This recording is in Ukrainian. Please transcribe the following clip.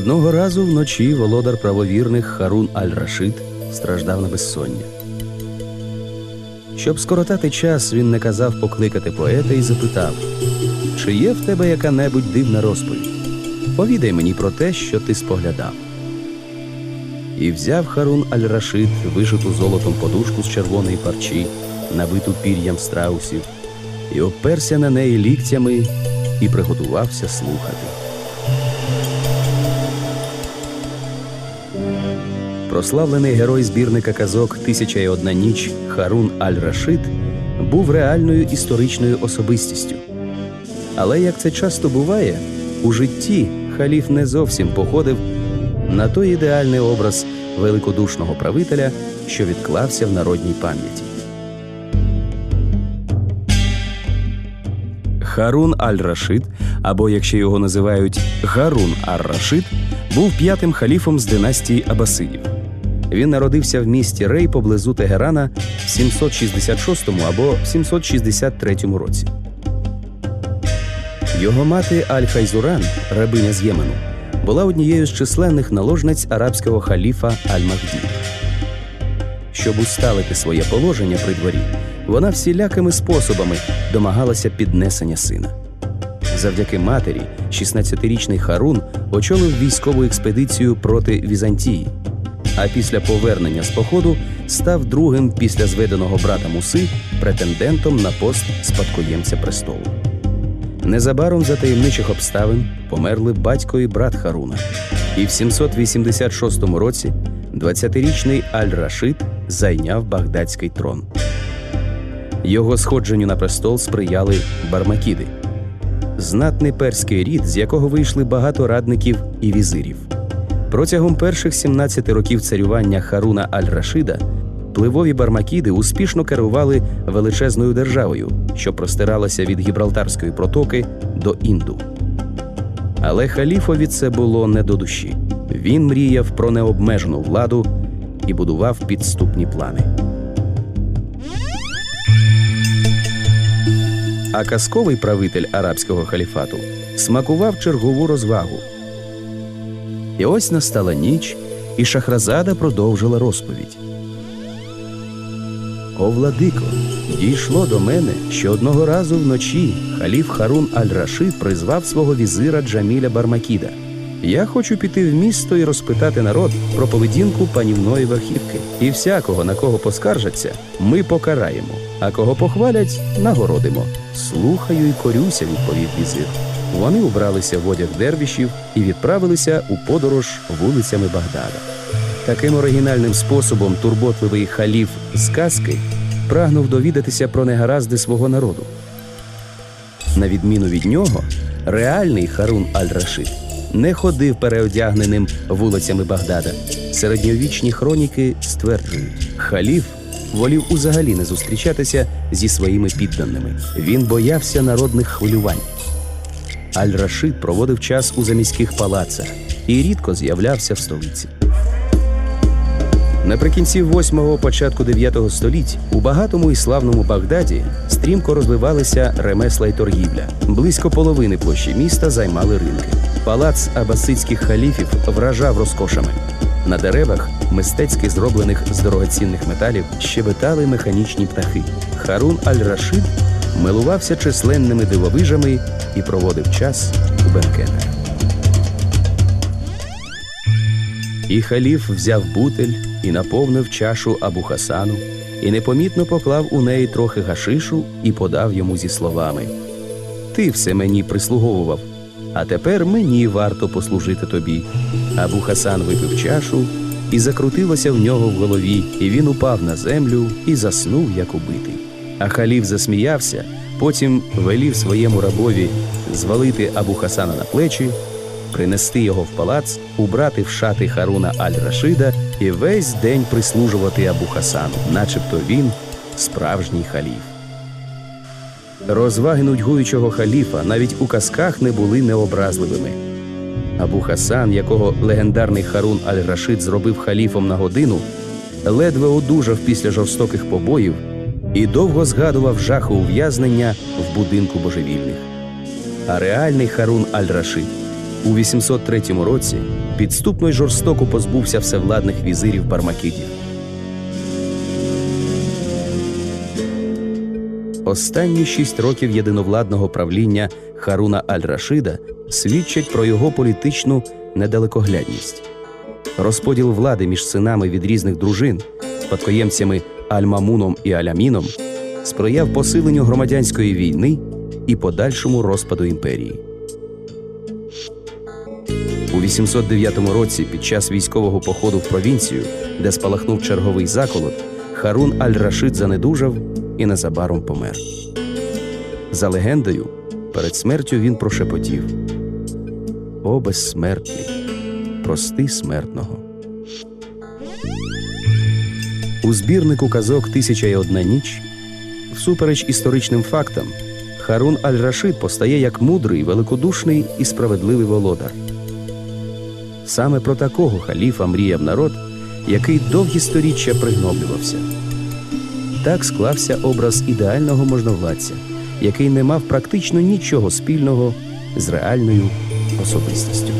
Одного разу вночі володар правовірних Харун Аль-Рашид страждав на безсоння. Щоб скоротати час, він наказав покликати поета і запитав: чи є в тебе яка-небудь дивна розповідь? Повідай мені про те, що ти споглядав. І взяв Харун Аль-Рашид вишиту золотом подушку з червоної парчі, набиту пір'ям страусів, і оперся на неї ліктями і приготувався слухати. Прославлений герой збірника казок Тисяча і одна ніч Харун Аль-Рашид був реальною історичною особистістю. Але як це часто буває, у житті халіф не зовсім походив на той ідеальний образ великодушного правителя, що відклався в народній пам'яті. Харун Аль-Рашид, або якщо його називають Гарун Ар-Рашид, був п'ятим халіфом з династії Абасидів. Він народився в місті Рей поблизу Тегерана в 766 або 763 році. Його мати Аль-Хайзуран, рабиня з Ємену, була однією з численних наложниць арабського халіфа Аль-Махді. Щоб усталити своє положення при дворі, вона всілякими способами домагалася піднесення сина. Завдяки матері, 16-річний Харун очолив військову експедицію проти Візантії, а після повернення з походу став другим після зведеного брата Муси претендентом на пост спадкоємця престолу. Незабаром за таємничих обставин померли батько і брат Харуна. І в 786 році 20-річний Аль-Рашид зайняв багдадський трон. Його сходженню на престол сприяли бармакіди, знатний перський рід, з якого вийшли багато радників і візирів. Протягом перших 17 років царювання Харуна Аль-Рашида пливові бармакіди успішно керували величезною державою, що простиралася від Гібралтарської протоки до Інду. Але халіфові це було не до душі. Він мріяв про необмежену владу і будував підступні плани. А казковий правитель арабського халіфату смакував чергову розвагу. І ось настала ніч, і Шахразада продовжила розповідь. О, владико, дійшло до мене, що одного разу вночі халіф Харун Аль-Рашид призвав свого візира Джаміля Бармакіда. Я хочу піти в місто і розпитати народ про поведінку панівної верхівки. І всякого, на кого поскаржаться, ми покараємо, а кого похвалять, нагородимо. Слухаю і корюся, відповів візир. Вони убралися в одяг дервішів і відправилися у подорож вулицями Багдада. Таким оригінальним способом турботливий халіф з казки прагнув довідатися про негаразди свого народу. На відміну від нього, реальний Харун Аль-Рашид не ходив переодягненим вулицями Багдада. Середньовічні хроніки стверджують, халіф волів узагалі не зустрічатися зі своїми підданими. Він боявся народних хвилювань. Аль-Рашид проводив час у заміських палацах і рідко з'являвся в столиці. Наприкінці 8-го, початку 9-го століть у багатому і славному Багдаді стрімко розвивалися ремесла й торгівля. Близько половини площі міста займали ринки. Палац абасидських халіфів вражав розкошами. На деревах, мистецьки зроблених з дорогоцінних металів, щебетали механічні птахи. Харун Аль-Рашид милувався численними дивовижами і проводив час у бенкетах. І халіф взяв бутель і наповнив чашу Абу Хасану, і непомітно поклав у неї трохи гашишу і подав йому зі словами: Ти все мені прислуговував, а тепер мені варто послужити тобі. Абу Хасан випив чашу, і закрутилося в нього в голові, і він упав на землю і заснув, як убитий. А халіф засміявся, потім велів своєму рабові звалити Абу Хасана на плечі принести його в палац, убрати в шати Харуна Аль-Рашида і весь день прислужувати Абу Хасану, начебто він справжній халіф. Розваги нудьгуючого халіфа навіть у казках не були необразливими. Абу Хасан, якого легендарний Харун Аль-Рашид зробив халіфом на годину, ледве одужав після жорстоких побоїв і довго згадував жаху ув'язнення в будинку божевільних. А реальний Харун Аль-Рашид у 803 році, підступно й жорстоко позбувся всевладних візирів Бармакидів. Останні шість років єдиновладного правління Харуна Аль-Рашида свідчать про його політичну недалекоглядність. Розподіл влади між синами від різних дружин, спадкоємцями Аль-Мамуном і Аляміном, сприяв посиленню громадянської війни і подальшому розпаду імперії. У 809 році, під час військового походу в провінцію, де спалахнув черговий заколот, Харун Аль-Рашид занедужав і незабаром помер. За легендою, перед смертю він прошепотів: О, безсмертний, прости смертного. У збірнику казок Тисяча і одна ніч, всупереч історичним фактам, Харун Аль-Рашид постає як мудрий, великодушний і справедливий володар. Саме про такого халіфа мріяв народ, який довгі сторіччя пригноблювався. Так склався образ ідеального можновладця, який не мав практично нічого спільного з реальною особистістю.